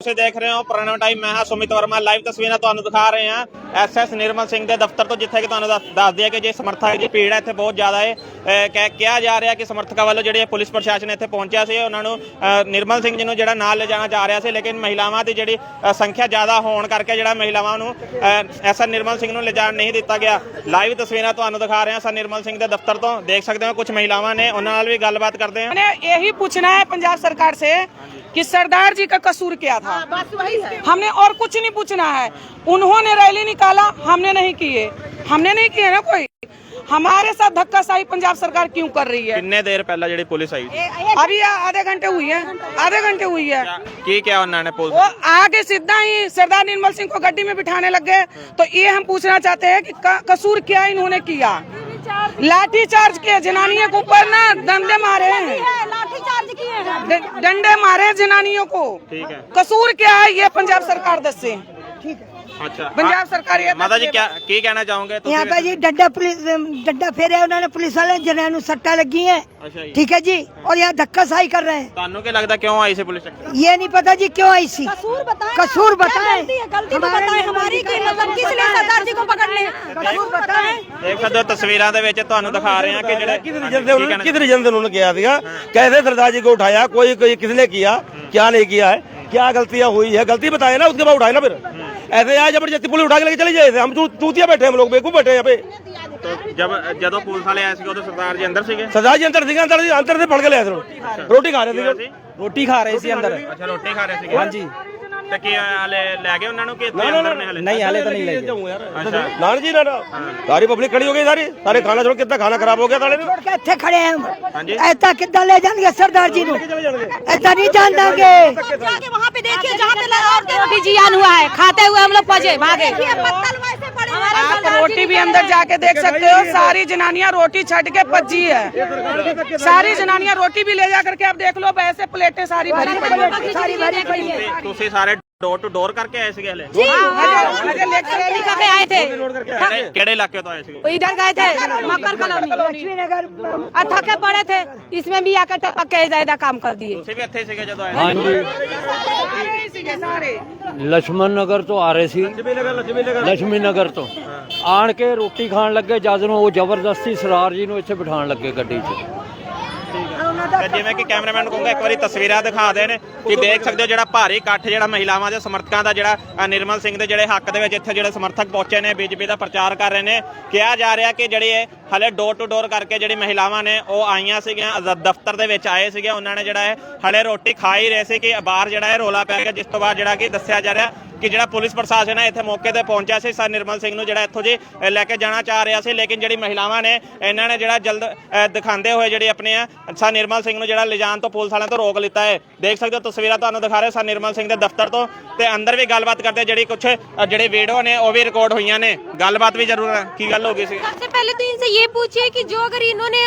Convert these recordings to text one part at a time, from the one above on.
ਤੁਸੀਂ ਦੇਖ ਰਹੇ ਹੋ ਪ੍ਰਣਵ ਟਾਈਮ ਮੈਂ ਹਾਂ ਸੁਮਿਤ ਵਰਮਾ ਲਾਈਵ ਤਸਵੀਰਾਂ ਤੁਹਾਨੂੰ ਦਿਖਾ ਰਹੇ ਹਾਂ। ਐਸਐਸ ਨਿਰਮਲ ਸਿੰਘ ਦੇ ਦਫ਼ਤਰ ਤੋਂ ਜਿੱਥੇ ਕਿ ਤੁਹਾਨੂੰ ਦੱਸ ਦਿਆ ਕਿ ਜੇ ਸਮਰਥਕ ਦੀ ਭੀੜ ਹੈ, ਇੱਥੇ ਬਹੁਤ ਜ਼ਿਆਦਾ ਹੈ ਕਿਹਾ ਜਾ ਰਿਹਾ ਕਿ ਸਮਰਥਕਾਂ ਵੱਲੋਂ ਜਿਹੜੇ ਪੁਲਿਸ ਪ੍ਰਸ਼ਾਸਨ ਇੱਥੇ ਪਹੁੰਚਿਆ ਸੀ, ਉਹਨਾਂ ਨੂੰ ਨਿਰਮਲ ਸਿੰਘ ਜੀ ਨੂੰ ਜਿਹੜਾ ਨਾਲ ਲਿਜਾਣਾ ਜਾ ਰਿਹਾ ਸੀ, ਲੇਕਿਨ ਮਹਿਲਾਵਾਂ ਦੀ ਜਿਹੜੀ ਸੰਖਿਆ ਜ਼ਿਆਦਾ ਹੋਣ ਕਰਕੇ ਜਿਹੜਾ ਮਹਿਲਾਵਾਂ ਨੂੰ ਐਸਐਸ ਨਿਰਮਲ ਸਿੰਘ ਨੂੰ ਲਿਜਾਣ ਨਹੀਂ ਦਿੱਤਾ ਗਿਆ। ਲਾਈਵ ਤਸਵੀਰਾਂ ਤੁਹਾਨੂੰ ਦਿਖਾ ਰਹੇ ਹਾਂ ਸਰ ਨਿਰਮਲ ਸਿੰਘ ਦੇ ਦਫ਼ਤਰ ਤੋਂ। ਦੇਖ ਸਕਦੇ ਹੋ ਕੁਝ ਮਹਿਲਾਵਾਂ ਨੇ ਉਹਨਾਂ ਨਾਲ ਵੀ ਗੱਲਬਾਤ ਕਰਦੇ ਹਾਂ ਇਹੀ ਪੁੱਛਣਾ ਹੈ ਪੰਜਾਬ ਸਰਕਾਰ ਸੇ ਕਿ ਸਰਦਾਰ ਜੀ ਕਾ ਕਸੂਰ ਕੀ था बस वही है हमने और कुछ नहीं पूछना है उन्होंने रैली निकाला हमने नहीं किए हमने नहीं किए ना कोई हमारे साथ धक्काशाही पंजाब सरकार क्यों कर रही है ਕਿੰਨੇ ਦੇਰ ਪਹਿਲਾਂ ਜਿਹੜੀ ਪੁਲਿਸ ਆਈ ਸੀ अभी आधे घंटे हुई है आधे घंटे हुई है ਕੀ ਕਿਹਾ ਉਹਨਾਂ ਨੇ ਪੁਲਿਸ वो आगे सीधा ही सरदार निर्मल सिंह को गड्डी में बिठाने लग गए तो ये हम पूछना चाहते हैं कि क- कसूर क्या इन्होंने किया लाठी चार्ज किए जनानियों के ऊपर ना डंडे मारे हैं। लाठी चार्ज किए हैं। डंडे मारे जनानियों को। ठीक है। कसूर क्या है ये पंजाब सरकार दस दसे ਅੱਛਾ पंजाब सरकार ये ਮਾਤਾ ਜੀ ਕਿਆ ਕੀ ਕਹਿਣਾ ਚਾਹੋਗੇ ਤੁਸੀਂ यहाँ पे जी डंडा पुलिस डंडा फेरे उन्होंने पुलिस वाले जनान सट्टा लगी है ਅੱਛਾ ਜੀ ठीक है जी और यहाँ धक्का सही कर रहे हैं ਤੁਹਾਨੂੰ ਕੀ ਲੱਗਦਾ ਕਿਉਂ ਆਈ ਸੀ ਪੁਲਿਸ ਚੱਕਰ ये नहीं पता जी क्यों आई सी कसूर बताएं कसूर क्या बताएं गलती है गलती तो हमारे बताएं लिए हमारी गलती की है, मतलब किस लिए सरदार जी को पकड़ने कसूर बताएं ਦੇਖ ਸਕਦੇ ਹੋ ਤਸਵੀਰਾਂ ਦੇ ਵਿੱਚ ਤੁਹਾਨੂੰ ਦਿਖਾ ਰਹੇ ਹਾਂ ਕਿ ਜਿਹੜੇ किस रीजन से उन्होंने किस रीजन से उन्होंने किया दिया कैसे सरदार जी को उठाया कोई कोई किसने किया क्या नहीं किया है क्या गलतियां हुई है गलती बताए ना उसके बाद उठाए ना फिर ऐसे यार जबरदस्ती पुलिस उठा के लेके चले जाए थे हम चू- चूतिया बैठे हैं हम लोग बेवकूफ बैठे हैं यहाँ पे ਤੋਂ ਜਬ ਜਦੋਂ ਪੁਲਿਸ ਵਾਲੇ ਆਏ ਸੀ ਉਦੋਂ ਸਰਦਾਰ ਜੀ ਅੰਦਰ ਸੀਗੇ सरदार जी अंदर थे अंदर अंदर से फड़ के ले आए थे लोग। रोटी खा रहे थे ਰੋਟੀ ਖਾ ਰਹੇ ਸੀ ਅੰਦਰ ਅੱਛਾ ਰੋਟੀ ਖਾ ਰਹੇ ਸੀਗੇ ਹਾਂਜੀ ਤੇ ਕੀ ਹਲੇ ਲੈ ਗਏ ਉਹਨਾਂ ਨੂੰ ਕਿ ਇੱਥੇ ना ना ਅੰਦਰ ना ਨੇ ਹਲੇ नहीं हाले तो नहीं ले गए जाऊँ यार अच्छा। नान जी ना ना सारी पब्लिक खड़ी हो गई सारी सारे खाना छोड़ कितना खाना खराब हो गया साले छोड़ के इतने खड़े हैं हाँ हम जी। ऐसा कितना ले जाएंगे सरदार जी को ऐसा नहीं जान देंगे जाके वहाँ पे देखिए जहाँ पे औरतें रोटी जियान हुआ है खाते हुए हम लोग पजे भागे पत्तल वैसे पड़े हैं। आप रोटी भी अंदर जाके देख सकते हो सारी जनानियां रोटी छट के पजी है सारी जनानियां रोटी भी ले जा करके आप देख लो वैसे प्लेटें सारी भरी पड़ी है सारी भरी पड़ी है ਤੇ ਤੁਸੀਂ ਸਾਰੇ ਡੋਰ ਟੂ ਡੋਰ ਕਰਕੇ ਆਏ ਸੀਗੇ ਹਲੇ। करेली का के आए थे ਕਿਹੜੇ ਕਿਹੜੇ ਇਲਾਕੇ ਤੋਂ ਆਏ ਸੀਗੇ? इधर गए थे मकर कॉलोनी और थके पड़े थे इसमें भी आकर टपक के ज्यादा काम कर दिए ਤੁਸੀਂ ਵੀ ਇੱਥੇ ਸੀਗੇ ਜਦੋਂ ਆਏ ਹਾਂਜੀ। ਲక్ష్మణ ਨਗਰ ਤੋਂ ਆ ਰਹੇ ਸੀ। ਲక్ష్ਮੀ ਨਗਰ ਤੋਂ। ਆਣ ਕੇ ਰੋਟੀ ਖਾਣ ਲੱਗੇ ਜਦ ਨੂੰ ਉਹ ਜ਼ਬਰਦਸਤੀ ਸਰਾਰ ਜੀ ਨੂੰ ਇੱਥੇ ਬਿਠਾਉਣ ਲੱਗੇ ਗੱਡੀ 'ਚ। ਤੇ ਜਿਵੇਂ ਕਿ ਕੈਮਰਾਮੈਨ ਨੂੰ ਕਹੂੰਗਾ ਇੱਕ ਵਾਰੀ ਤਸਵੀਰਾਂ ਦਿਖਾ ਦੇਣ ਕਿ ਦੇਖ ਸਕਦੇ ਹੋ ਜਿਹੜਾ ਭਾਰੀ ਇਕੱਠ ਜਿਹੜਾ ਮਹਿਲਾਵਾਂ ਦੇ ਸਮਰਥਕਾਂ ਦਾ ਜਿਹੜਾ ਨਿਰਮਲ ਸਿੰਘ ਦੇ ਜਿਹੜੇ ਹੱਕ ਦੇ ਵਿੱਚ ਇੱਥੇ ਜਿਹੜੇ ਸਮਰਥਕ ਪਹੁੰਚੇ ਨੇ ਬੀਜੇਪੀ ਦਾ ਪ੍ਰਚਾਰ ਕਰ ਰਹੇ ਨੇ। ਕਿਹਾ ਜਾ ਰਿਹਾ ਕਿ ਜਿਹੜੀ ਹਲੇ ਡੋਰ ਟੂ ਡੋਰ ਕਰਕੇ ਜਿਹੜੀ ਮਹਿਲਾਵਾਂ ਨੇ ਉਹ ਆਈਆਂ ਸੀਗੀਆਂ ਦਫ਼ਤਰ ਦੇ ਵਿੱਚ ਆਏ ਸੀਗੇ। ਉਹਨਾਂ ਨੇ ਜਿਹੜਾ ਹੈ ਹਲੇ ਰੋਟੀ ਖਾ ਹੀ ਰਹੇ ਸੀ ਕਿ ਬਾਹਰ ਜਿਹੜਾ ਹੈ ਰੋਲਾ ਪੈ ਗਿਆ ਜਿਸ ਤੋਂ ਬਾਅਦ ਜਿਹੜਾ ਕਿ ਦੱਸਿਆ ਜਾ ਰਿਹਾ ਕਿ ਜਿਹੜਾ ਪੁਲਿਸ ਪ੍ਰਸ਼ਾਸਨ ਹੈ ਇੱਥੇ ਮੌਕੇ ਤੇ ਪਹੁੰਚਿਆ ਸੀ ਸਰ ਨਿਰਮਲ ਸਿੰਘ ਨੂੰ ਜਿਹੜਾ ਇੱਥੋਂ ਜੀ ਅ, ਲੈ ਕੇ ਜਾਣਾ ਚਾਹ ਰਿਹਾ ਸੀ ਲੇਕਿਨ ਜਿਹੜੀ ਮਹਿਲਾਵਾਂ ਨੇ ਇਹਨਾਂ ਨੇ ਜਿਹੜਾ ਜਲਦ ਅ, ਦਿਖਾਉਂਦੇ ਹੋਏ ਜਿਹੜੀ ਆਪਣੇ ਆ ਸਰ ਨਿਰਮਲ ਸਿੰਘ ਨੂੰ ਜਿਹੜਾ ਲਿਜਾਣ ਤੋਂ ਪੁਲਿਸ ਵਾਲਿਆਂ ਤੋਂ ਰੋਕ ਲਿੱਤਾ ਹੈ ਦੇਖ ਸਕਦੇ ਹੋ ਤਸਵੀਰਾਂ ਤੁਹਾਨੂੰ ਦਿਖਾ ਰਹੇ ਸਰ ਨਿਰਮਲ ਸਿੰਘ ਦੇ ਦਫ਼ਤਰ ਤੋਂ ਤੇ ਅੰਦਰ ਵੀ ਗੱਲਬਾਤ ਕਰਦੇ ਜਿਹੜੇ ਕੁਝ ਜਿਹੜੇ ਵੀਡੀਓ ਨੇ ਉਹ ਵੀ ਰਿਕਾਰਡ ਹੋਈਆਂ ਨੇ ਗੱਲਬਾਤ ਵੀ ਜ਼ਰੂਰ ਹੈ ਕੀ ਗੱਲ ਹੋ ਗਈ ਸੀ सबसे पहले तो इनसे ये पूछिए कि जो अगर इन्होंने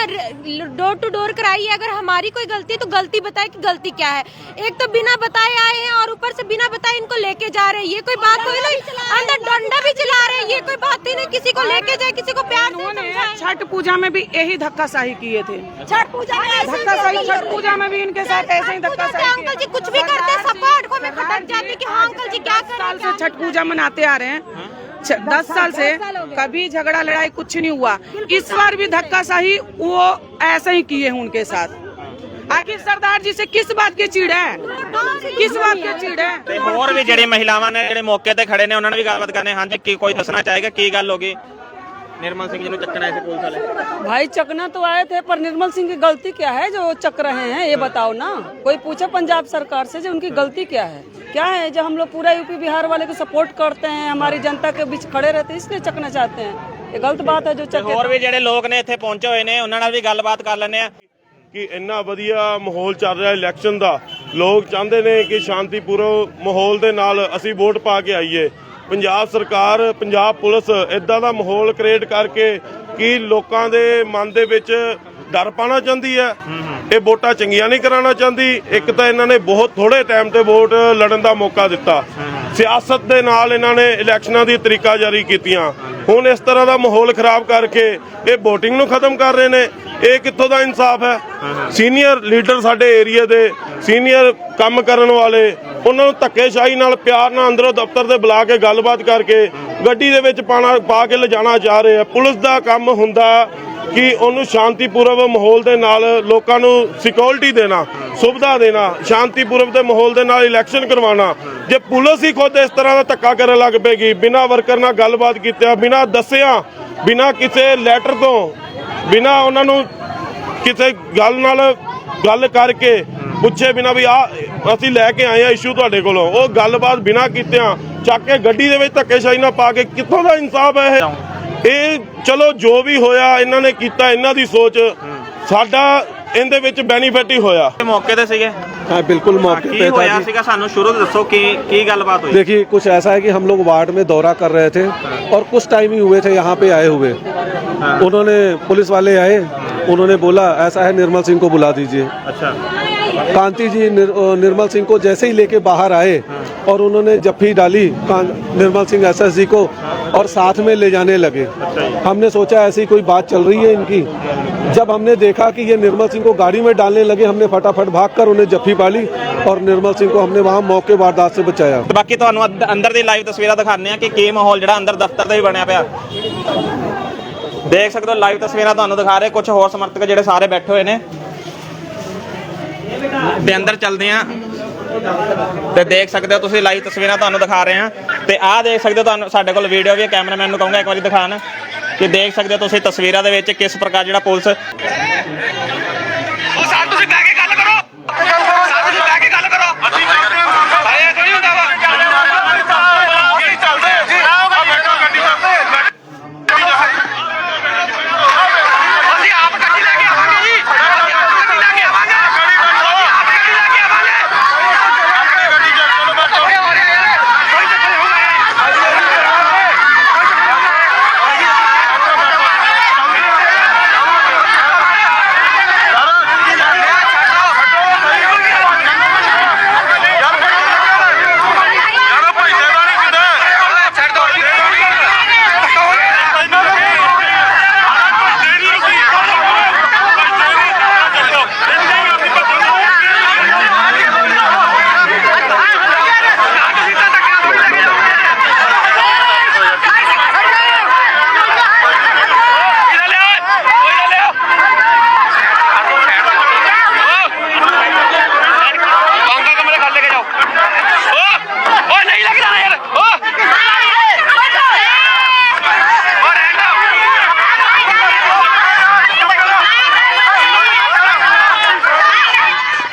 डोर टू डोर कराई है अगर हमारी कोई गलती है तो गलती बताए कि गलती क्या है एक तो बिना बताए आए हैं और ऊपर से बिना बताए इनको लेके जा रहे हैं। ये कोई बात हुई नहीं। अंदर डंडा भी चला रहे हैं। ये कोई बात ही नहीं। किसी को लेके जाए किसी को प्यार उन्होंने छठ पूजा में भी यही धक्काशाही किए थे। छठ पूजा में ऐसे धक्काशाही छठ पूजा में भी इनके साथ ऐसे ही पूजा से धक्काशाही अंकल जी कुछ भी करते हैं सबको आँखों में खटक जाती है कि हाँ अंकल जी क्या कर साल से छठ पूजा मनाते आ रहे हैं। दस साल से कभी झगड़ा लड़ाई कुछ नहीं हुआ। इस बार भी धक्काशाही वो ऐसे ही किए हैं उनके साथ। आखिर सरदार जी से किस बात की चिड़ है किस बात की चिड़ है ਤੇ ਹੋਰ ਵੀ ਜਿਹੜੇ ਮਹਿਲਾਵਾਂ ਨੇ ਜਿਹੜੇ ਮੌਕੇ ਤੇ ਖੜੇ ਨੇ ਉਹਨਾਂ ਨਾਲ ਵੀ ਗੱਲਬਾਤ ਕਰਨੇ ਹਾਂਜੀ ਕੀ ਕੋਈ ਦੱਸਣਾ ਚਾਹੇਗਾ ਕੀ ਗੱਲ ਹੋ ਗਈ ਨਿਰਮਲ ਸਿੰਘ ਜੀ ਨੂੰ ਚੱਕਣਾ ਆਏ ਸੀ ਪੁਲਿਸ ਵਾਲੇ भाई चकना तो आए थे पर निर्मल सिंह की गलती क्या है जो चक रहे हैं ये बताओ ना कोई पूछे पंजाब सरकार से जो उनकी गलती क्या है क्या है जो हम लोग पूरा यूपी बिहार वाले को सपोर्ट करते हैं हमारी जनता के बीच खड़े रहते हैं इसलिए चकना चाहते हैं ये गलत बात है जो चके ਹੋਰ ਵੀ ਜਿਹੜੇ ਲੋਕ ਨੇ ਇੱਥੇ ਪਹੁੰਚੇ ਹੋਏ ਨੇ ਉਹਨਾਂ ਨਾਲ ਵੀ ਗੱਲਬਾਤ ਕਰ ਲੈਂਦੇ ਆ ਕਿ ਇੰਨਾ ਵਧੀਆ ਮਾਹੌਲ ਚੱਲ ਰਿਹਾ ਇਲੈਕਸ਼ਨ ਦਾ। ਲੋਕ ਚਾਹੁੰਦੇ ਨੇ ਕਿ ਸ਼ਾਂਤੀਪੂਰਨ ਮਾਹੌਲ ਦੇ ਨਾਲ ਅਸੀਂ ਵੋਟ ਪਾ ਕੇ ਆਈਏ। ਪੰਜਾਬ ਸਰਕਾਰ, ਪੰਜਾਬ ਪੁਲਿਸ ਇਦਾਂ ਦਾ ਮਾਹੌਲ ਕ੍ਰੀਏਟ ਕਰਕੇ ਕਿ ਲੋਕਾਂ ਦੇ ਮਨ ਦੇ ਵਿੱਚ ਡਰ ਪਾਣਾ ਚਾਹੁੰਦੀ ਹੈ। ਇਹ ਵੋਟਾਂ ਚੰਗੀਆਂ ਨਹੀਂ ਕਰਾਉਣਾ ਚਾਹੁੰਦੀ। ਇੱਕ ਤਾਂ ਇਹਨਾਂ ਨੇ ਬਹੁਤ ਥੋੜੇ ਟਾਈਮ ਤੇ ਵੋਟ ਲੜਨ ਦਾ ਮੌਕਾ ਦਿੱਤਾ। ਸਿਆਸਤ ਦੇ ਨਾਲ ਇਹਨਾਂ ਨੇ ਇਲੈਕਸ਼ਨਾਂ ਦੀ ਤਰੀਕਾ ਜਾਰੀ ਕੀਤੀਆਂ। ਹੁਣ ਇਸ ਤਰ੍ਹਾਂ ਦਾ ਮਾਹੌਲ ਖਰਾਬ ਕਰਕੇ ਇਹ VOTING ਨੂੰ ਖਤਮ ਕਰ ਰਹੇ ਨੇ। ਇਹ ਕਿੱਥੋਂ ਦਾ ਇਨਸਾਫ ਹੈ? ਸੀਨੀਅਰ ਲੀਡਰ ਸਾਡੇ ਏਰੀਆ ਦੇ ਸੀਨੀਅਰ ਕੰਮ ਕਰਨ ਵਾਲੇ, ਉਹਨਾਂ ਨੂੰ ਧੱਕੇਸ਼ਾਹੀ ਨਾਲ ਪਿਆਰ ਨਾਲ ਅੰਦਰੋਂ ਦਫ਼ਤਰ ਦੇ ਬੁਲਾ ਕੇ ਗੱਲਬਾਤ ਕਰਕੇ ਗੱਡੀ ਦੇ ਵਿੱਚ ਪਾਣਾ, ਪਾ ਕੇ ਲਿਜਾਣਾ ਚਾਹ ਰਹੇ ਆ। ਪੁਲਿਸ ਦਾ ਕੰਮ ਹੁੰਦਾ ਕਿ ਉਹਨੂੰ ਸ਼ਾਂਤੀਪੂਰਵ ਮਾਹੌਲ ਦੇ ਨਾਲ ਲੋਕਾਂ ਨੂੰ ਸਿਕਿਉਰਿਟੀ ਦੇਣਾ, ਸੁਵਿਧਾ ਦੇਣਾ, ਸ਼ਾਂਤੀਪੂਰਵ ਦੇ ਮਾਹੌਲ ਦੇ ਨਾਲ ਇਲੈਕਸ਼ਨ ਕਰਵਾਉਣਾ। ਜੇ ਪੁਲਿਸ ਹੀ ਖੁਦ ਇਸ ਤਰ੍ਹਾਂ ਦਾ ਧੱਕਾ ਕਰਨ ਲੱਗ ਪਏਗੀ, ਬਿਨਾਂ ਵਰਕਰ ਨਾਲ ਗੱਲਬਾਤ ਕੀਤਿਆਂ ਬਿਨਾਂ ਦੱਸਿਆ, ਬਿਨਾਂ ਕਿਸੇ ਲੈਟਰ ਤੋਂ ਬਿਨਾਂ ਉਹਨਾਂ ਨੂੰ ਕਿਸੇ ਗੱਲ ਨਾਲ ਗੱਲ ਕਰਕੇ ਪੁੱਛੇ ਬਿਨਾ ਵੀ ਆ, ਅਸੀਂ ਲੈ ਕੇ ਆਏ ਆ ਇਸ਼ੂ ਤੁਹਾਡੇ ਕੋਲੋਂ। ਉਹ ਗੱਲਬਾਤ ਬਿਨਾ ਕੀਤਿਆਂ ਚੱਕ ਕੇ ਗੱਡੀ ਦੇ ਵਿੱਚ ਧੱਕੇਸ਼ਾਹੀ ਨਾਲ ਪਾ ਕੇ ਕਿੱਥੋਂ ਦਾ ਇਨਸਾਫ ਹੈ ਇਹ? ਇਹ ਚਲੋ ਜੋ ਵੀ ਹੋਇਆ, ਇਹਨਾਂ ਨੇ ਕੀਤਾ, ਇਹਨਾਂ ਦੀ ਸੋਚ, ਸਾਡਾ ਇਹਦੇ ਵਿੱਚ ਬੈਨੀਫਿਟ ਹੀ ਹੋਇਆ। ਮੌਕੇ ਤੇ ਸੀਗੇ? हाँ बिल्कुल मौके पे था ਸੀਗਾ ਸਾਨੂੰ ਸ਼ੁਰੂ ਤੋਂ ਦੱਸੋ ਕੀ देखिए कुछ ऐसा है कि हम लोग वार्ड में दौरा कर रहे थे और कुछ टाइम ही हुए थे यहाँ पे आए हुए। उन्होंने पुलिस वाले आए उन्होंने बोला ऐसा है निर्मल सिंह को बुला दीजिए। अच्छा। कांति जी निर, निर्मल सिंह को जैसे ही लेके बाहर आए और उन्होंने जफ्फी डाली निर्मल सिंह एस जी को और साथ में ले जाने लगे। हमने सोचा ऐसी कोई बात चल रही है इनकी? जब हमने देखा कि ये निर्मल सिंह को गाड़ी में डालने लगे हमने फटाफट भागकर उन्हें जफ्फी पाली और निर्मल सिंह को हमने वहाँ मौके वारदात से बचाया ਤੇ ਬਾਕੀ ਤੁਹਾਨੂੰ ਅੰਦ- ਅੰਦਰ ਦੀ ਲਾਈਵ ਤਸਵੀਰਾਂ ਦਿਖਾਉਂਦੇ ਆ ਕਿ ਕੀ ਮਾਹੌਲ ਜਿਹੜਾ ਅੰਦਰ ਦਫ਼ਤਰ ਦਾ ਵੀ ਬਣਿਆ ਪਿਆ ਦੇਖ ਸਕਦੇ ਹੋ ਲਾਈਵ ਤਸਵੀਰਾਂ ਤੁਹਾਨੂੰ ਦਿਖਾ ਰਹੇ ਕੁਝ ਹੋਰ ਸਮਰਥਕ ਜਿਹੜੇ ਸਾਰੇ ਬੈਠੇ ਹੋਏ ਨੇ ਤੇ ਅੰਦਰ ਚੱਲਦੇ ਆ ਤੇ ਦੇਖ ਸਕਦੇ ਹੋ ਤੁਸੀਂ ਲਾਈਵ ਤਸਵੀਰਾਂ ਤੁਹਾਨੂੰ ਦਿਖਾ ਰਹੇ ਆ ਤੇ ਆਹ ਦੇਖ ਸਕਦੇ ਹੋ ਤੁਹਾਨੂੰ ਸਾਡੇ ਕੋਲ ਵੀਡੀਓ ਵੀ ਹੈ ਕੈਮਰਾਮੈਨ ਨੂੰ ਕਹੂੰਗਾ ਇੱਕ ਵਾਰੀ ਦਿਖਾਣ ਕਿ ਦੇਖ ਸਕਦੇ ਹੋ ਤੁਸੀਂ ਤਸਵੀਰਾਂ ਦੇ ਵਿੱਚ ਕਿਸ ਪ੍ਰਕਾਰ ਜਿਹੜਾ ਪੁਲਿਸ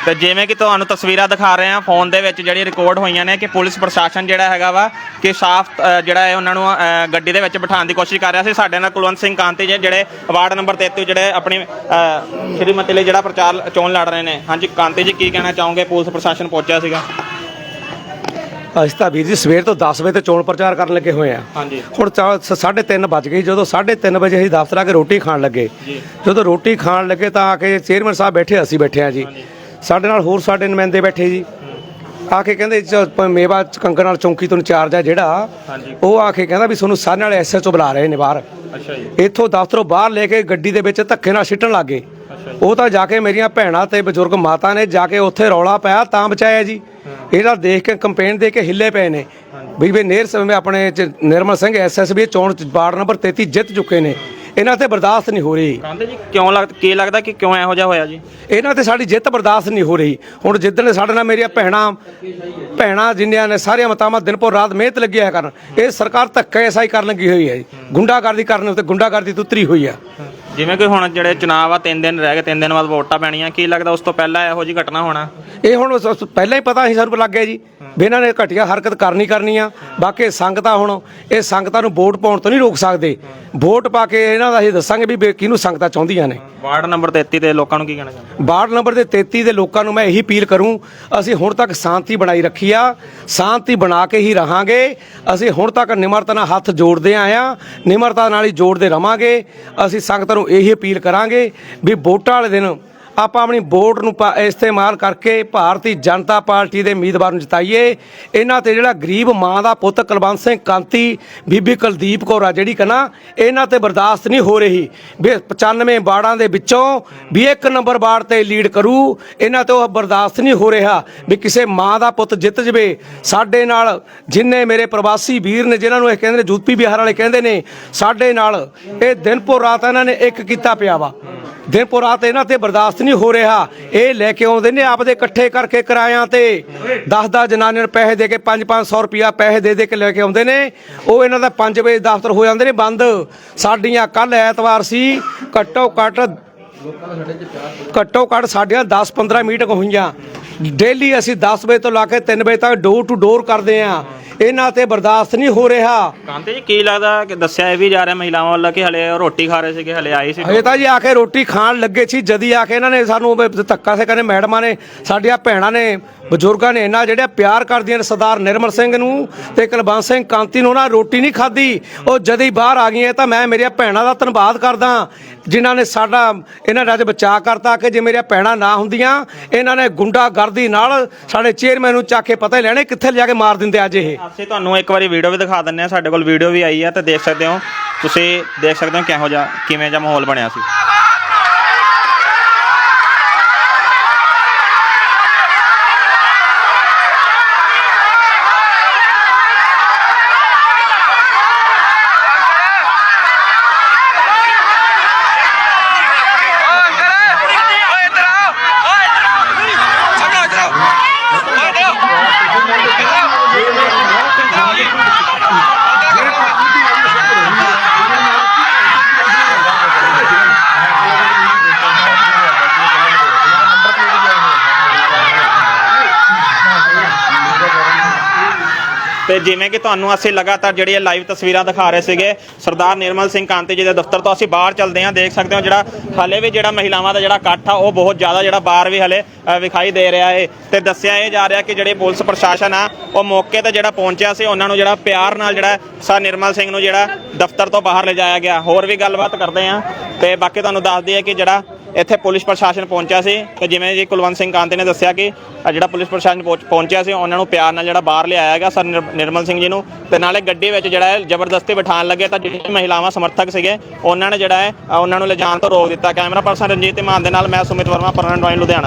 ਤੇ ਜਿਵੇਂ ਕਿ ਤੁਹਾਨੂੰ ਤਸਵੀਰਾਂ ਦਿਖਾ ਰਹੇ ਆ ਫੋਨ ਦੇ ਵਿੱਚ ਜਿਹੜੀ ਰਿਕਾਰਡ ਹੋਈਆਂ ਨੇ ਕਿ ਪੁਲਿਸ ਪ੍ਰਸ਼ਾਸਨ ਜਿਹੜਾ ਹੈਗਾ ਵਾ ਕਿ ਸਾਫ਼ ਜਿਹੜਾ ਹੈ ਉਹਨਾਂ ਨੂੰ ਅ, ਗੱਡੀ ਦੇ ਵਿੱਚ ਬਿਠਾਉਣ ਦੀ ਕੋਸ਼ਿਸ਼ ਕਰ ਰਿਹਾ ਸੀ। ਸਾਡੇ ਨਾਲ ਕੁਲਵੰਤ ਸਿੰਘ ਕਾਂਤੀ ਜੀ ਜਿਹੜੇ ਵਾਰਡ ਨੰਬਰ 33 ਜਿਹੜੇ ਆਪਣੀ ਅ, ਸ਼੍ਰੀਮਤੀ ਲਈ ਜਿਹੜਾ ਪ੍ਰਚਾਰ ਚੋਣ ਲੜ ਰਹੇ ਨੇ। ਹਾਂਜੀ ਕਾਂਤੀ ਜੀ ਕੀ ਕਹਿਣਾ ਚਾਹੋਗੇ? ਪੁਲਿਸ ਪ੍ਰਸ਼ਾਸਨ ਪਹੁੰਚਿਆ ਸੀਗਾ। ਅਸੀਂ ਤਾਂ ਵੀਰ ਜੀ ਸਵੇਰ ਤੋਂ 10 ਵਜੇ ਤੇ ਚੋਣ ਪ੍ਰਚਾਰ ਕਰਨ ਲੱਗੇ ਹੋਏ ਆ। ਹਾਂਜੀ। ਹੁਣ 3:30 ਵੱਜ ਗਈ ਜਦੋਂ 3:30 ਵਜੇ ਅਸੀਂ ਦਫ਼ਤਰ ਆ ਕੇ ਰੋਟੀ ਖਾਣ ਲੱਗੇ। ਜਦੋਂ ਰੋਟੀ ਖਾਣ ਲੱਗੇ ਤਾਂ ਆ ਕੇ ਚੇਅਰਮੈਨ ਸਾਹਿਬ ਬੈਠੇ ਅਸੀਂ ਬੈਠੇ ਆ ਜੀ। ਸਾਡੇ ਨਾਲ ਹੋਰ ਸਾਡੇ ਨੁਮਾਇੰਦੇ ਬੈਠੇ ਜੀ। ਆ ਕੇ ਕਹਿੰਦੇ ਚ- ਪ- ਮੇਵਾ ਚ- ਕੰਕਰ ਨਾਲ ਚੌਂਕੀ ਤੋਂ ਇੰਚਾਰਜ ਆ ਜਿਹੜਾ ਉਹ ਆ ਕੇ ਕਹਿੰਦਾ ਵੀ ਤੁਹਾਨੂੰ ਸਾਰੇ ਨਾਲ ਐਸਐਚਓ ਬੁਲਾ ਰਹੇ ਨੇ ਬਾਹਰ। ਅੱਛਾ ਜੀ। ਇੱਥੋਂ ਦਫ਼ਤਰੋਂ ਬਾਹਰ ਲੈ ਕੇ ਗੱਡੀ ਦੇ ਵਿੱਚ ਧੱਕੇ ਨਾਲ ਸਿੱਟਣ ਲੱਗੇ ਉਹ ਤਾਂ ਜਾ ਕੇ ਮੇਰੀਆਂ ਭੈਣਾਂ ਤੇ ਬਜ਼ੁਰਗ ਮਾਤਾ ਨੇ ਜਾ ਕੇ ਉੱਥੇ ਰੌਲਾ ਪਾਇਆ ਤਾਂ ਬਚਾਇਆ ਜੀ। ਇਹਦਾ ਦੇਖ ਕੇ ਕੰਪੇਨ ਦੇ ਕੇ ਹਿੱਲੇ ਪਏ ਨੇ। ਵੀ ਵੀ ਨੇਰ ਸਮੇਂ ਆਪਣੇ ਚ ਨਿਰਮਲ ਸਿੰਘ ਐਸਐਸਬੀ ਚੋਣ ਚ ਵਾਰਡ ਨੰਬਰ 33 ਜਿੱਤ ਚੁੱਕੇ ਨੇ। ਇਹਨਾਂ ਤੇ ਬਰਦਾਸ਼ਤ ਨਹੀਂ ਹੋ ਰਹੀ। ਕਾਂਤੀ ਜੀ ਕਿਉਂ ਲੱਗ ਕੀ ਲੱਗਦਾ ਕਿ ਕਿਉਂ ਇਹੋ ਜਿਹਾ ਹੋਇਆ ਜੀ? ਇਹਨਾਂ ਤੇ ਸਾਡੀ ਜਿੱਤ ਬਰਦਾਸ਼ਤ ਨਹੀਂ ਹੋ ਰਹੀ। ਹੁਣ ਜਿੱਦਣ ਸਾਡੇ ਨਾਲ ਮੇਰੀਆਂ ਭੈਣਾਂ ਭੈਣਾਂ ਜਿੰਨੀਆਂ ਨੇ ਸਾਰੀਆਂ ਮਤਾਵਾਂ ਦਿਨ ਪਰ ਰਾਤ ਮਿਹਨਤ ਲੱਗਿਆ ਕਰਨ ਇਹ ਸਰਕਾਰ ਧੱਕਾ ਐਸਾ ਹੀ ਕਰਨ ਲੱਗੀ ਹੋਈ ਹੈ ਜੀ। ਗੁੰਡਾਗਰਦੀ ਕਰਨ ਉੱਤੇ ਗੁੰਡਾਗਰਦੀ ਤੋਂ ਉਤਰੀ ਹੋਈ ਆ। ਜਿਵੇਂ ਕਿ ਹੁਣ ਜਿਹੜੇ ਚੁਣਾਵ ਆ ਤਿੰਨ ਦਿਨ ਰਹਿ ਗਏ ਤਿੰਨ ਦਿਨ ਬਾਅਦ ਵੋਟਾਂ ਪੈਣੀਆਂ ਕੀ ਲੱਗਦਾ ਉਸ ਤੋਂ ਪਹਿਲਾਂ ਇਹੋ ਜਿਹੀ ਘਟਨਾ ਹੋਣਾ? ਇਹ ਹੁਣ ਸ- ਸ- ਪਹਿਲਾਂ ਹੀ ਪਤਾ ਸੀ ਸਾਨੂੰ ਲੱਗ ਗਿਆ ਜੀ। ਵੀ ਇਹਨਾਂ ਨੇ ਘਟੀਆ ਹਰਕਤ ਕਰਨੀ ਕਰਨੀ ਆ। ਬਾਕੀ ਸੰਗਤਾਂ ਹੁਣ ਇਹ ਸੰਗਤਾਂ ਨੂੰ ਵੋਟ ਪਾਉਣ ਤੋਂ ਨਹੀਂ ਰੋਕ ਸਕਦੇ। ਵੋਟ ਪਾ ਕੇ ਇਹਨਾਂ ਦਾ ਅਸੀਂ ਦੱਸਾਂਗੇ ਵੀ ਕਿਹਨੂੰ ਸੰਗਤਾਂ ਚਾਹੁੰਦੀਆਂ ਨੇ। ਵਾਰਡ ਨੰਬਰ 33 ਤੇ ਲੋਕਾਂ ਨੂੰ ਕੀ ਕਹਿਣਾ ਚਾਹੁੰਦੇ? ਵਾਰਡ ਨੰਬਰ ਦੇ 33 ਦੇ ਲੋਕਾਂ ਨੂੰ ਮੈਂ ਇਹੀ ਅਪੀਲ ਕਰੂੰ ਅਸੀਂ ਹੁਣ ਤੱਕ ਸ਼ਾਂਤੀ ਬਣਾਈ ਰੱਖੀ ਆ। ਸ਼ਾਂਤੀ ਬਣਾ ਕੇ ਹੀ ਰਹਾਂਗੇ। ਅਸੀਂ ਹੁਣ ਤੱਕ ਨਿਮਰਤਾ ਨਾਲ ਹੱਥ ਜੋੜਦੇ ਆਏ ਆ। ਨਿਮਰਤਾ ਨਾਲ ਹੀ ਜੋੜਦੇ ਰਵਾਂਗੇ। ਅਸੀਂ ਸੰਗਤ ਨੂੰ ਇਹੀ ਅਪੀਲ ਕਰਾਂਗੇ ਵੀ ਵੋਟਾਂ ਵਾਲੇ ਦਿਨ ਆਪਾਂ ਆਪਣੀ ਵੋਟ ਨੂੰ ਪਾ- ਇਸਤੇਮਾਲ ਕਰਕੇ ਭਾਰਤੀ ਜਨਤਾ ਪਾਰਟੀ ਦੇ ਉਮੀਦਵਾਰ ਨੂੰ ਜਿਤਾਈਏ। ਇਹਨਾਂ ਤੇ ਜਿਹੜਾ ਗਰੀਬ ਮਾਂ ਦਾ ਪੁੱਤ ਕੁਲਵੰਤ ਸਿੰਘ ਕਾਂਤੀ, ਬੀਬੀ ਕੁਲਦੀਪ ਕੌਰ ਆ ਜਿਹੜੀ ਕਨਾ ਇਹਨਾਂ ਤੇ ਬਰਦਾਸ਼ਤ ਨਹੀਂ ਹੋ ਰਹੀ। ਵੀ 95 ਵਾਰਡਾਂ ਦੇ ਵਿੱਚੋਂ ਵੀ ਇੱਕ ਨੰਬਰ ਵਾਰਡ ਤੇ ਲੀਡ ਕਰੂ, ਇਹਨਾਂ 'ਤੇ ਉਹ ਬਰਦਾਸ਼ਤ ਨਹੀਂ ਹੋ ਰਿਹਾ। ਵੀ ਕਿਸੇ ਮਾਂ ਦਾ ਪੁੱਤ ਜਿੱਤ ਜਵੇ। ਸਾਡੇ ਨਾਲ ਜਿੰਨੇ ਮੇਰੇ ਪ੍ਰਵਾਸੀ ਵੀਰ ਨੇ, ਜਿਨ੍ਹਾਂ ਨੂੰ ਇਹ ਕਹਿੰਦੇ ਨੇ ਯੂਪੀ ਬਿਹਾਰ ਵਾਲੇ ਕਹਿੰਦੇ ਨੇ, ਸਾਡੇ ਨਾਲ ਇਹ ਦਿਨ ਪੋ ਰਾਤ ਇਹਨਾਂ ਨੇ ਇੱਕ ਕੀਤਾ ਪਿਆ ਵਾ ਦਿਨ ਪੋ ਰਾਤ ਇਹਨਾਂ ਤੇ ਬਰਦਾਸ਼ਤ ਨਹੀਂ ਹੋ ਰਿਹਾ। ਇਹ ਲੈ ਕੇ ਆਉਂਦੇ ਨੇ ਆਪਦੇ ਇਕੱਠੇ ਕਰਕੇ ਕਿਰਾਇਆਂ ਤੇ। 10-10 ਜਨਾਨੀਆਂ ਨੂੰ ਪੈਸੇ ਦੇ ਕੇ 5-500 ਰੁਪਿਆ ਪੈਸੇ ਦੇ ਦੇ ਕੇ ਲੈ ਕੇ ਆਉਂਦੇ ਨੇ। ਉਹ ਇਹਨਾਂ ਦਾ 5 ਵਜੇ ਦਫ਼ਤਰ ਹੋ ਜਾਂਦੇ ਨੇ ਬੰਦ। ਸਾਡੀਆਂ ਕੱਲ ਐਤਵਾਰ ਸੀ, ਘੱਟੋ ਘੱਟ ਘੱਟੋ ਘੱਟ ਸਾਡੀਆਂ 10-15 ਮੀਟਿੰਗ ਹੋਈਆਂ। ਡੇਲੀ ਅਸੀਂ 10 ਵਜੇ ਤੋਂ ਲਾ ਕੇ 3 ਵਜੇ ਤੱਕ ਡੋਰ ਟੂ ਡੋਰ ਕਰਦੇ ਆ ਇਹਨਾਂ ਤੇ ਬਰਦਾਸ਼ਤ ਨਹੀਂ ਹੋ ਰਿਹਾ। ਕਾਂਤੇ ਜੀ ਕੀ ਲੱਗਦਾ ਕਿ ਦੱਸਿਆ ਇਹ ਵੀ ਜਾ ਰਿਹਾ ਮਹਿਲਾਵਾਂ ਵੱਲੋਂ ਕਿ ਹਲੇ ਰੋਟੀ ਖਾ ਰਹੇ ਸੀਗੇ ਹਲੇ ਆਏ ਸੀ ਹਜੇ ਤਾਂ ਜੀ ਆ ਕੇ ਰੋਟੀ ਖਾਣ ਲੱਗੇ ਸੀ ਜਦੀ ਆ ਕੇ ਇਹਨਾਂ ਨੇ ਸਾਨੂੰ ਧੱਕਾ ਸੇ ਕਹਿੰਦੇ ਮੈਡਮਾਂ ਨੇ ਸਾਡੀਆਂ ਭੈਣਾਂ ਨੇ ਬਜ਼ੁਰਗਾਂ ਨੇ ਇਹਨਾਂ ਜਿਹੜੇ ਪਿਆਰ ਕਰਦੀਆਂ ਨੇ ਸਰਦਾਰ ਨਿਰਮਲ ਸਿੰਘ ਨੂੰ ਤੇ ਕੁਲਵੰਤ ਸਿੰਘ ਕਾਂਤੀ ਨੂੰ ਉਹਨਾਂ ਰੋਟੀ ਨਹੀਂ ਖਾਧੀ। ਉਹ ਜਦੀ ਬਾਹਰ ਆ ਗਈਆਂ ਤਾਂ ਮੈਂ ਮੇਰੀਆਂ ਭੈਣਾਂ ਦਾ ਧੰਨਵਾਦ ਕਰਦਾ ਜਿਨ੍ਹਾਂ ਨੇ ਸਾਡਾ ਇਹਨਾਂ ਦਾ ਅੱਜ ਬਚਾਅ ਕਰਤਾ ਕਿ ਜੇ ਮੇਰੀਆਂ ਭੈਣਾਂ ਨਾ ਹੁੰਦੀਆਂ ਇਹਨਾਂ ਨੇ ਗੁੰਡਾਗਰਦੀ ਨਾਲ ਸਾਡੇ ਚੇਅਰਮੈਨ ਨੂੰ ਚੱਕ ਕੇ ਪਤਾ ਹੀ ਲੈਣੇ ਕਿੱਥੇ ਲਿਜਾ ਕੇ ਮਾਰ ਦਿੰਦੇ ਅੱਜ ਇਹ। ਅਸੀਂ ਤੁਹਾਨੂੰ ਇੱਕ ਵਾਰੀ ਵੀਡੀਓ ਵੀ ਦਿਖਾ ਦਿੰਨੇ ਆ ਸਾਡੇ ਕੋਲ ਵੀਡੀਓ ਵੀ ਆਈ ਆ ਤੇ ਦੇਖ ਸਕਦੇ ਹੋ। ਤੁਸੀਂ ਦੇਖ ਸਕਦੇ ਹੋ ਕਿਹੋ ਜਿਹਾ ਕਿਵੇਂ ਜਿਹਾ ਮਾਹੌਲ ਬਣਿਆ ਸੀ। ਤੇ ਜਿਵੇਂ ਕਿ ਤੁਹਾਨੂੰ ਅਸੀਂ ਲਗਾਤਾਰ ਜਿਹੜੀਆਂ ਲਾਈਵ ਤਸਵੀਰਾਂ ਦਿਖਾ ਰਹੇ ਸੀਗੇ, ਸਰਦਾਰ ਨਿਰਮਲ ਸਿੰਘ ਕਾਂਤੀ ਜੀ ਦੇ ਦਫ਼ਤਰ ਤੋਂ ਅਸੀਂ ਬਾਹਰ ਚੱਲਦੇ ਹਾਂ, ਦੇਖ ਸਕਦੇ ਹੋ ਜਿਹੜਾ ਹਲੇ ਵੀ ਜਿਹੜਾ ਮਹਿਲਾਵਾਂ ਦਾ ਜਿਹੜਾ ਇਕੱਠ ਆ, ਉਹ ਬਹੁਤ ਜ਼ਿਆਦਾ ਜਿਹੜਾ ਬਾਹਰ ਵੀ ਹਲੇ ਵਿਖਾਈ ਦੇ ਰਿਹਾ ਹੈ ਤੇ ਦੱਸਿਆ ਇਹ ਜਾ ਰਿਹਾ ਕਿ ਜਿਹੜੇ ਪੁਲਿਸ ਪ੍ਰਸ਼ਾਸਨ ਆ, ਉਹ ਮੌਕੇ ਤੇ ਜਿਹੜਾ ਪਹੁੰਚਿਆ ਸੀ, ਉਹਨਾਂ ਨੂੰ ਜਿਹੜਾ ਪਿਆਰ ਨਾਲ ਜਿਹੜਾ ਸਰ ਨਿਰਮਲ ਸਿੰਘ ਨੂੰ ਜਿਹੜਾ ਦਫ਼ਤਰ ਤੋਂ ਬਾਹਰ ਲਿਜਾਇਆ ਗਿਆ। ਹੋਰ ਵੀ ਗੱਲਬਾਤ ਕਰਦੇ ਹਾਂ ਤੇ ਬਾਕੀ ਤੁਹਾਨੂੰ ਦੱਸ ਦਈਏ ਕਿ ਜਿਹੜਾ ਇੱਥੇ ਪੁਲਿਸ ਪ੍ਰਸ਼ਾਸਨ ਪਹੁੰਚਿਆ ਸੀ ਤੇ ਜਿਵੇਂ ਜੀ ਕੁਲਵੰਤ ਸਿੰਘ ਕਾਂਤੇ ਨੇ ਦੱਸਿਆ ਕਿ ਆਹ ਜਿਹੜਾ ਪੁਲਿਸ ਪ੍ਰਸ਼ਾਸਨ ਪਹੁੰਚ- ਪਹੁੰਚਿਆ ਸੀ ਉਹਨਾਂ ਨੂੰ ਪਿਆਰ ਨਾਲ ਜਿਹੜਾ ਬਾਹਰ ਲਿਆਇਆ ਹੈਗਾ ਸਰ ਨਿਰ- ਨਿਰਮਲ ਸਿੰਘ ਜੀ ਨੂੰ। ਤੇ ਨਾਲੇ ਗੱਡੀ ਵਿੱਚ ਜਿਹੜਾ ਹੈ ਜ਼ਬਰਦਸਤੀ ਬਿਠਾਉਣ ਲੱਗੇ ਤਾਂ ਜਿਹੜੀਆਂ ਮਹਿਲਾਵਾਂ ਸਮਰਥਕ ਸੀਗੇ ਉਹਨਾਂ ਨੇ ਜਿਹੜਾ ਹੈ ਅ, ਉਹਨਾਂ ਨੂੰ ਲਿਜਾਣ ਤੋਂ ਰੋਕ ਦਿੱਤਾ। ਕੈਮਰਾ ਪਰਸਨ ਰਣਜੀਤ ਇਮਾਨ ਦੇ ਨਾਲ ਮੈਂ ਸੁਮਿਤ ਵਰਮਾ ਪਰਮਨੈਂਟ ਪੁਆਇੰਟ ਲੁਧਿਆਣਾ।